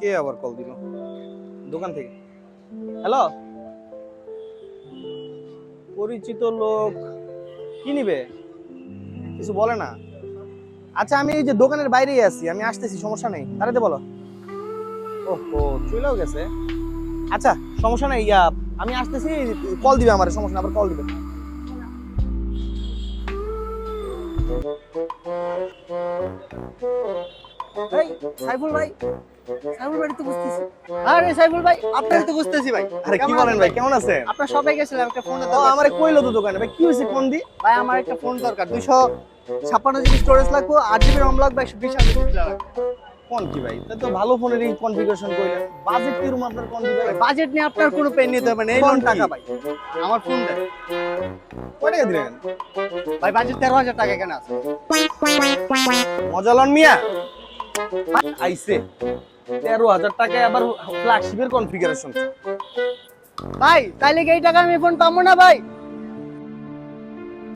কে আবার কল দিল? দোকান থেকে। হ্যালো পরিচিত লোক। কি নিবে? কিছু বলে না। আচ্ছা আমি এই যে দোকানের বাইরেই আছি, আমি আসতেছি, সমস্যা নেই। তাড়াতাড়ি বলো। ওহো, চলেও গেছে। আচ্ছা সমস্যা নেই, ইয়া, আমি আসতেছি কল দিবে আমার, সমস্যা আবার কল দিবে। সাইফুল ভাই সাইফুল ভাই তো বুঝতেছি। আরে সাইফুল ভাই আপনারই তো বুঝতেছি ভাই। আরে কি কেমন বলেন ভাই কেমন আছেন? আপনার সবাই গেছিলাম একটা ফোন ও আমারে কইলো তো দোকানে। ভাই কি হয়েছে কোন দি? ভাই আমার একটা ফোন দরকার। ছাপ্পান্ন জিবি স্টোরেজ লাগবে আট জিবি রম লাগবে একশো বিশ হাজার লাগবে। কোন কি ভাই? তো ভালো ফোনের এই কনফিগারেশন কইলেন। বাজেট কি রুম আপনার কোন বাজেট নিয়ে আপনার কোনো পেন নিতে হবে না। এই লোন টাকা ভাই। আমার ফোন দেন। কয় টাকা দিলেন? ভাই বাজেট তেরো হাজার টাকা এখানে আছে। মজালন মিয়া। আইছে। তেরো হাজার টাকায় আবার ফ্ল্যাগশিপের কনফিগারেশন ভাই, তাইলে কি এই টাকা আমি ফোন পাবো না ভাই?